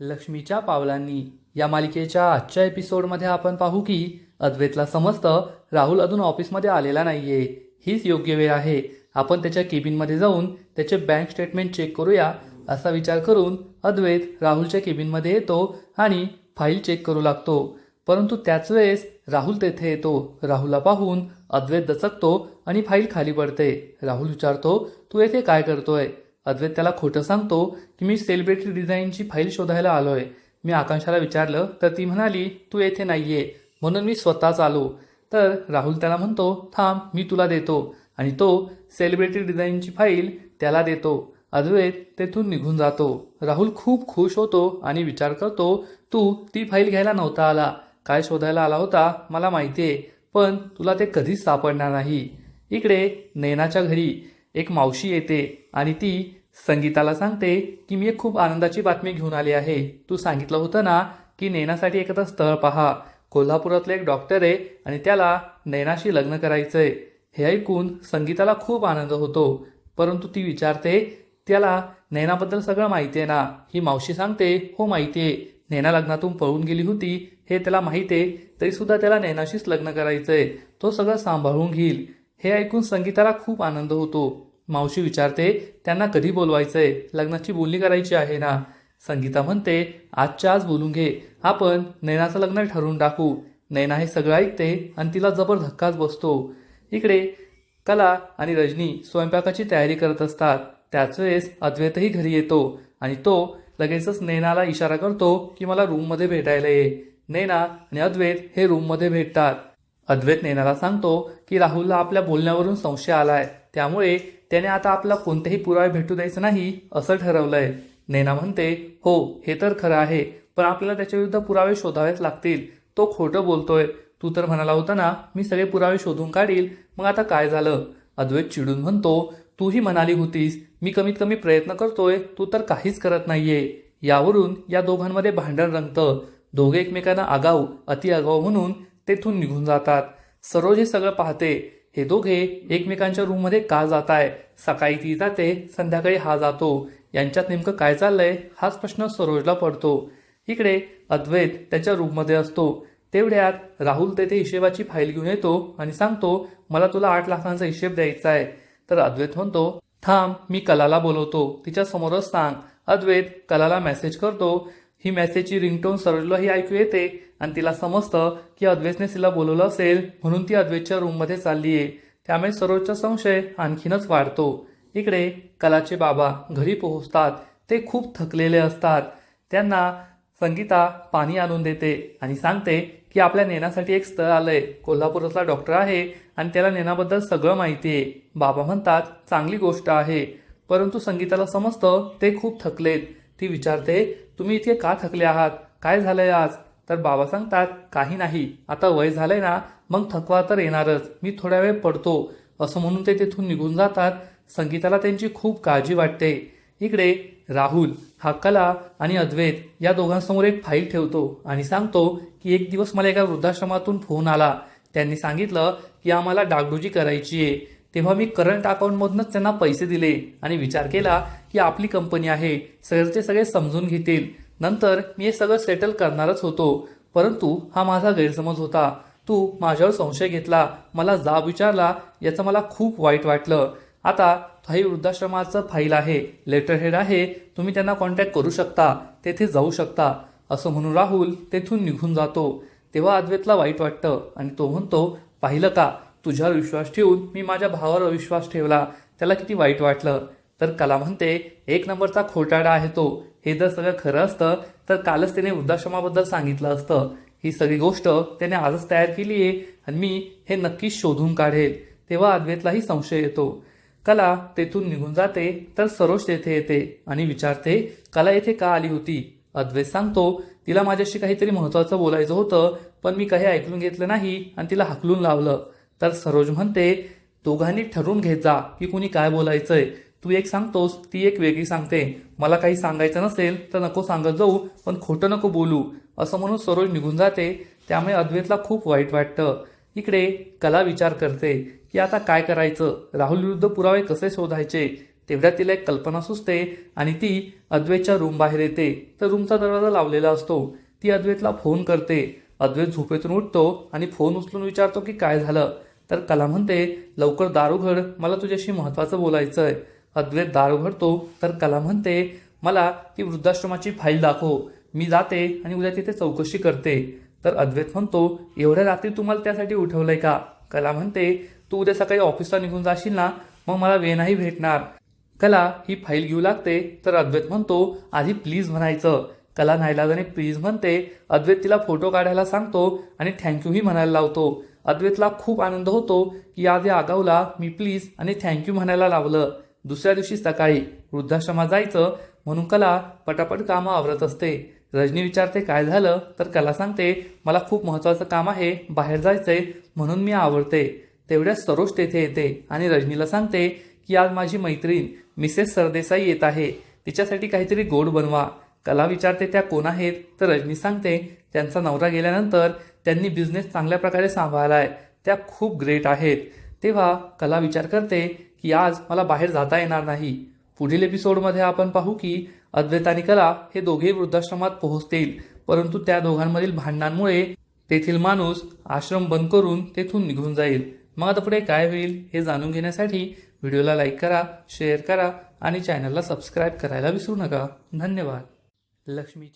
लक्ष्मीच्या पावलांनी. या मालिकेच्या आजच्या एपिसोडमध्ये आपण पाहू की अद्वैतला समजतं राहुल अजून ऑफिसमध्ये आलेला नाहीये. हीच योग्य वेळ आहे. आपण त्याच्या केबिनमध्ये जाऊन त्याचे बँक स्टेटमेंट चेक करूया असा विचार करून अद्वैत राहुलच्या केबिनमध्ये येतो आणि फाईल चेक करू लागतो. परंतु त्याच वेळेस राहुल तेथे येतो. राहुलला पाहून अद्वैत दचकतो आणि फाईल खाली पडते. राहुल विचारतो तू येथे काय करतोय? अद्वैत त्याला खोटं सांगतो की मी सेलिब्रिटी डिझाईनची फाईल शोधायला आलोय. मी आकांक्षाला विचारलं तर ती म्हणाली तू येथे नाहीये. म्हणून मी स्वतःच आलो. तर राहुल त्याला म्हणतो थांब मी तुला देतो. आणि तो सेलिब्रिटी डिझाईनची फाईल त्याला देतो. अद्वैत तेथून निघून जातो. राहुल खूप खुश होतो आणि विचार करतो तू ती फाईल घ्यायला नव्हता आला. काय शोधायला आला होता मला माहिती आहे पण तुला ते कधीच सापडणार नाही. इकडे नैनाच्या घरी एक मावशी येते आणि ती संगीताला सांगते की मी एक खूप आनंदाची बातमी घेऊन आली आहे. तू सांगितलं होतं ना की नैनासाठी एखादं स्थळ पहा. कोल्हापुरातलं एक डॉक्टर आहे आणि त्याला नैनाशी लग्न करायचंय. हे ऐकून संगीताला खूप आनंद होतो. परंतु ती विचारते त्याला नैनाबद्दल सगळं माहिती आहे ना? ही मावशी सांगते हो माहिती आहे. नैना लग्नातून पळून गेली होती. हे त्याला माहिती आहे. तरी सुद्धा त्याला नैनाशीच लग्न करायचंय. तो सगळं सांभाळून घेईल. हे ऐकून संगीताला खूप आनंद होतो. मावशी विचारते त्यांना कधी बोलवायचंय? लग्नाची बोलणी करायची आहे ना? संगीता म्हणते आजच्या आज बोलून घे. आपण नैनाचं लग्न ठरवून टाकू. नैना हे सगळं ऐकते आणि तिला जबर धक्काच बसतो. इकडे कला आणि रजनी स्वयंपाकाची तयारी करत असतात. त्याच वेळेस अद्वैतही घरी येतो आणि तो लगेचच नैनाला इशारा करतो की मला रूममध्ये भेटायला ये. नैना आणि अद्वैत हे रूममध्ये भेटतात. अद्वैत नैनाला सांगतो की राहुलला आपल्या बोलण्यावरून संशय आलाय. त्यामुळे त्याने आता आपला कोणतेही पुरावे भेटू द्यायचं नाही असं ठरवलंय. नैना म्हणते हो हे तर खरं आहे पण आपल्याला त्याच्याविरुद्ध पुरावे शोधावेच लागतील. तो खोटं बोलतोय. तू तर म्हणाला होता ना मी सगळे पुरावे शोधून काढील. मग आता काय झालं? अद्वैत चिडून म्हणतो तूही म्हणाली होतीस. मी कमीत कमी प्रयत्न करतोय. तू तर काहीच करत नाहीये. यावरून या दोघांमध्ये भांडण रंगतं. दोघे एकमेकांना आगाऊ अति आगाऊ म्हणून तेथून निघून जातात. सरोज हे सगळं पाहते. हे दोघे एकमेकांच्या रूममध्ये का जात आहे सकाळी ती जाते संध्याकाळी हा जातो. यांच्यात नेमकं काय चाललंय? हाच प्रश्न सरोजला पडतो. इकडे अद्वैत त्याच्या रूममध्ये असतो. तेवढ्यात राहुल तेथे हिशेबाची फाईल घेऊन येतो आणि सांगतो मला तुला आठ लाखांचा हिशेब द्यायचा आहे तर अद्वैत म्हणतो थांब मी कलाला बोलवतो. तिच्या समोरच सांग. अद्वैत कलाला मेसेज करतो. ही मेसेजची रिंगटोन सरोजलाही ऐकू येते आणि तिला समजतं की अद्वेसने तिला बोलवलं असेल म्हणून ती अद्वेसच्या रूममध्ये चालली आहे त्यामुळे सरोजचा संशय आणखीनच वाढतो. इकडे कलाचे बाबा घरी पोहोचतात. ते खूप थकलेले असतात. त्यांना संगीता पाणी आणून देते आणि सांगते की आपल्या नेण्यासाठी एक स्थळ आलंय. कोल्हापुरातला डॉक्टर आहे आणि त्याला नेण्याबद्दल सगळं माहिती आहे बाबा म्हणतात चांगली गोष्ट आहे. परंतु संगीताला समजतं ते खूप थकलेत. ती विचारते तुम्ही इथे का थकले आहात? काय झालंय आज? तर बाबा सांगतात काही नाही. आता वय झालंय ना मग थकवा तर येणारच. मी थोड्या वेळ पडतो. असं म्हणून ते तिथून निघून जातात. संगीताला त्यांची खूप काळजी वाटते. इकडे राहुल हा कला आणि अद्वैत या दोघांसमोर एक फाईल ठेवतो आणि सांगतो की एक दिवस मला एका वृद्धाश्रमातून फोन आला. त्यांनी सांगितलं की आम्हाला डागडुजी करायची आहे तेव्हा मी करंट अकाउंटमधूनच त्यांना पैसे दिले आणि विचार केला की आपली कंपनी आहे सगळ्याचे सगळे समजून घेतील. नंतर मी हे सगळं सेटल करणारच होतो. परंतु हा माझा गैरसमज होता. तू माझ्यावर संशय घेतला मला जाब विचारला याचं मला खूप वाईट वाटलं. आता काही वृद्धाश्रमाचं फाईल आहे लेटर हेड आहे तुम्ही त्यांना कॉन्टॅक्ट करू शकता तेथे जाऊ शकता. असं म्हणून राहुल तेथून निघून जातो. तेव्हा अद्वैतला वाईट वाटतं आणि तो म्हणतो पाहिलं का? तुझ्यावर विश्वास ठेवून मी माझ्या भावावर विश्वास ठेवला. त्याला किती वाईट वाटलं. तर कला म्हणते एक नंबरचा खोटाडा आहे तो. हे जर सगळं खरं असतं तर कालच त्याने वृद्धाश्रमाबद्दल सांगितलं असतं. ही सगळी गोष्ट त्याने आजच तयार केली आहे आणि मी हे नक्कीच शोधून काढेल. तेव्हा अद्वैतलाही संशय येतो. कला तेथून निघून जाते तर सरोज तेथे येते आणि विचारते कला येथे का आली होती? अद्वैत सांगतो तिला माझ्याशी काहीतरी महत्वाचं बोलायचं होतं पण मी काही ऐकून घेतलं नाही आणि तिला हाकलून लावलं. तर सरोज म्हणते दोघांनी ठरवून घेत जा की कुणी काय बोलायचंय. तू एक सांगतोस ती एक वेगळी सांगते. मला काही सांगायचं नसेल तर नको सांगत जाऊ पण खोटं नको बोलू. असं म्हणून सरोज निघून जाते. त्यामुळे अद्वैतला खूप वाईट वाटतं. इकडे कला विचार करते. की आता काय करायचं? राहुल विरुद्ध पुरावे कसे शोधायचे? तेवढ्या तिला एक कल्पना सुचते आणि ती अद्वैतच्या रूम बाहेर येते. तर रूमचा दरवाजा लावलेला असतो. ती अद्वैतला फोन करते. अद्वैत झोपेतून उठतो आणि फोन उचलून विचारतो की काय झालं. तर कला म्हणते लवकर दारुघड मला तुझ्याशी महत्वाचं बोलायचं आहे अद्वैत दारुघड तो तर कला म्हणते मला ती वृद्धाश्रमाची फाईल दाखव मी जाते आणि उद्या तिथे चौकशी करते. तर अद्वैत म्हणतो एवढ्या रात्री तुम्हाला त्यासाठी उठवलंय का? कला म्हणते तू उद्या सकाळी ऑफिसला निघून जाशील ना मग मला वेळ नाही भेटणार. कला ही फाईल घेऊ लागते तर अद्वैत म्हणतो आधी प्लीज म्हणायचं. कला नाईलाजाने प्लीज म्हणते अद्वैत तिला फोटो काढायला सांगतो आणि थँक्यूही म्हणायला लावतो. अद्वैतला खूप आनंद होतो की आज या आगाऊला मी प्लीज आणि थँक्यू म्हणायला लावलं. दुसऱ्या दिवशी सकाळी वृद्धाश्रमात जायचं म्हणून कला पटापट कामं आवरत असते. रजनी विचारते काय झालं? तर कला सांगते मला खूप महत्वाचं काम आहे बाहेर जायचंय म्हणून मी आवडते तेवढ्यात सरोज तेथे येते आणि रजनीला सांगते की आज माझी मैत्रीण मिसेस सरदेसाई येत आहे. तिच्यासाठी काहीतरी गोड बनवा. कला विचारते त्या कोण आहेत? तर रजनी सांगते त्यांचा नवरा गेल्यानंतर त्यांनी बिझनेस चांगल्या प्रकारे सांभाळलाय. त्या खूप ग्रेट आहेत. तेव्हा कला विचार करते की आज मला बाहेर जाता येणार नाही. पुढील एपिसोडमध्ये आपण पाहू की अद्वैत आणि कला हे दोघेही वृद्धाश्रमात पोहोचतील. परंतु त्या दोघांमधील भांडणांमुळे तेथील माणूस आश्रम बंद करून तेथून निघून जाईल. मग आता पुढे काय होईल हे जाणून घेण्यासाठी व्हिडिओला लाईक करा शेअर करा आणि चॅनलला सबस्क्राईब करायला विसरू नका. धन्यवाद. लक्ष्मी